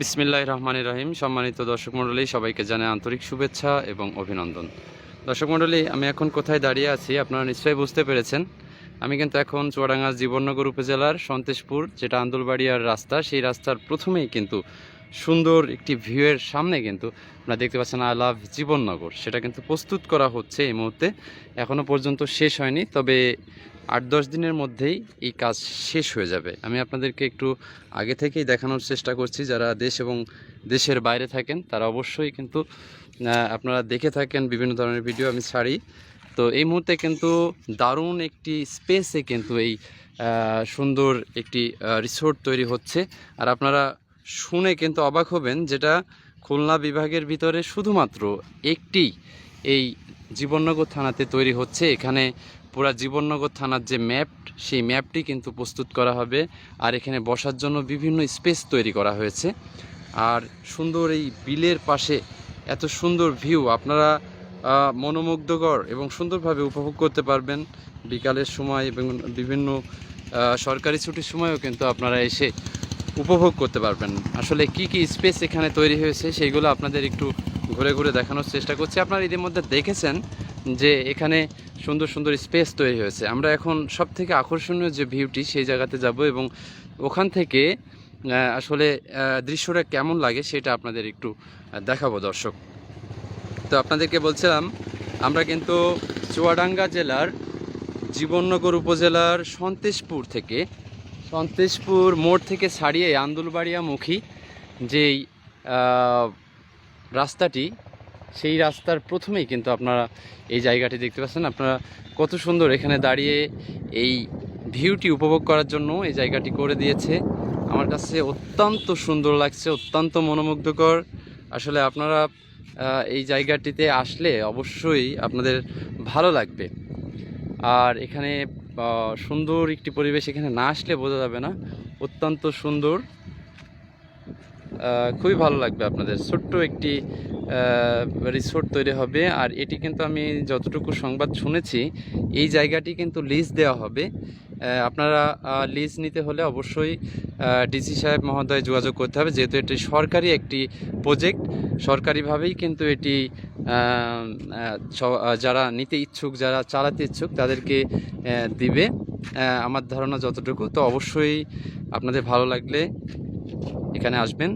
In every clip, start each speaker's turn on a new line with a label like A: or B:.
A: বিসমিল্লাহ রহমান রহিম। সম্মানিত দর্শক মণ্ডলী, সবাইকে জানাই আন্তরিক শুভেচ্ছা এবং অভিনন্দন। দর্শক মণ্ডলী, আমি এখন কোথায় দাঁড়িয়ে আছি আপনারা নিশ্চয়ই বুঝতে পেরেছেন। আমি কিন্তু এখন চুয়াডাঙ্গা জীবননগর উপজেলার সন্তেশপুর, যেটা আন্দুলবাড়িয়ার রাস্তা, সেই রাস্তার প্রথমেই কিন্তু সুন্দর একটি ভিউয়ের সামনে কিন্তু আপনারা দেখতে পাচ্ছেন আই লাভ জীবননগর। সেটা কিন্তু প্রস্তুত করা হচ্ছে এই মুহূর্তে। এখনও পর্যন্ত শেষ হয়নি, তবে আট দশ দিনের মধ্যেই এই কাজ শেষ হয়ে যাবে। আমি আপনাদেরকে একটু আগে থেকেই দেখানোর চেষ্টা করছি, যারা দেশ এবং দেশের বাইরে থাকেন, তারা অবশ্যই কিন্তু আপনারা দেখে থাকেন বিভিন্ন ধরনের ভিডিও আমি ছাড়ি। তো এই মুহূর্তে কিন্তু দারুণ একটি স্পেসে কিন্তু এই সুন্দর একটি রিসোর্ট তৈরি হচ্ছে। আর আপনারা শুনে কিন্তু অবাক হবেন যেটা খুলনা বিভাগের ভিতরে শুধুমাত্র একটি এই জীবননগর থানাতে তৈরি হচ্ছে। এখানে পুরা জীবননগর থানার যে ম্যাপ, সেই ম্যাপটি কিন্তু প্রস্তুত করা হবে। আর এখানে বসার জন্য বিভিন্ন স্পেস তৈরি করা হয়েছে। আর সুন্দর এই বিলের পাশে এত সুন্দর ভিউ, আপনারা মনোমুগ্ধকর এবং সুন্দরভাবে উপভোগ করতে পারবেন। বিকালের সময় এবং বিভিন্ন সরকারি ছুটির সময়ও কিন্তু আপনারা এসে উপভোগ করতে পারবেন। আসলে কি কি স্পেস এখানে তৈরি হয়েছে, সেইগুলো আপনাদের একটু ঘুরে ঘুরে দেখানোর চেষ্টা করছি। আপনারা ইতিমধ্যে দেখেছেন যে এখানে সুন্দর সুন্দর স্পেস তৈরি হয়েছে। আমরা এখন সব থেকে আকর্ষণীয় যে ভিউটি সেই জায়গাতে যাব এবং ওখান থেকে আসলে দৃশ্যটা কেমন লাগে সেটা আপনাদের একটু দেখাবো দর্শক। তো আপনাদেরকে বলছিলাম, আমরা কিন্তু চুয়াডাঙ্গা জেলার জীবননগর উপজেলার সন্তেশপুর থেকে, সন্তেশপুর মোড় থেকে ছাড়িয়ে আন্দুলবাড়িয়ামুখী যেই রাস্তাটি সেই রাস্তার প্রথমেই কিন্তু আপনারা এই জায়গাটি দেখতে পাচ্ছেন। আপনারা কত সুন্দর এখানে দাঁড়িয়ে এই ভিউটি উপভোগ করার জন্য এই জায়গাটি করে দিয়েছে। আমার কাছে অত্যন্ত সুন্দর লাগছে, অত্যন্ত মনোমুগ্ধকর। আসলে আপনারা এই জায়গাটিতে আসলে অবশ্যই আপনাদের ভালো লাগবে। আর এখানে সুন্দর একটি পরিবেশ এখানে না আসলে বোঝা যাবে না। অত্যন্ত সুন্দর। খুবই ভালো লাগবে আপনাদের। ছোট্ট একটি রিসোর্ট তৈরি হবে। আর এটি কিন্তু আমি যতটুকু সংবাদ শুনেছি, এই জায়গাটি কিন্তু লিজ দেওয়া হবে। আপনারা লিজ নিতে হলে অবশ্যই ডিসি সাহেব মহোদয় যোগাযোগ করতে হবে। যেহেতু এটি সরকারি একটি প্রজেক্ট সরকারিভাবেই কিন্তু এটি যারা নিতে ইচ্ছুক, যারা চালাতে ইচ্ছুক, তাদেরকে দিবে। আমার ধারণা যতটুকু, তো অবশ্যই আপনাদের ভালো লাগলে এখানে আসবেন।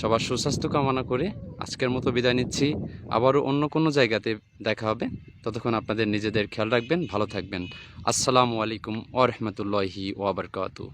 A: সবার সুস্বাস্থ্য কামনা করে আজকের মতো বিদায় নিচ্ছি। আবারও অন্য কোনো জায়গাতে দেখা হবে। ততক্ষণ আপনাদের নিজেদের খেয়াল রাখবেন, ভালো থাকবেন। আসসালামু আলাইকুম ওরহমতুল্লাহি ওয়াবারকাতু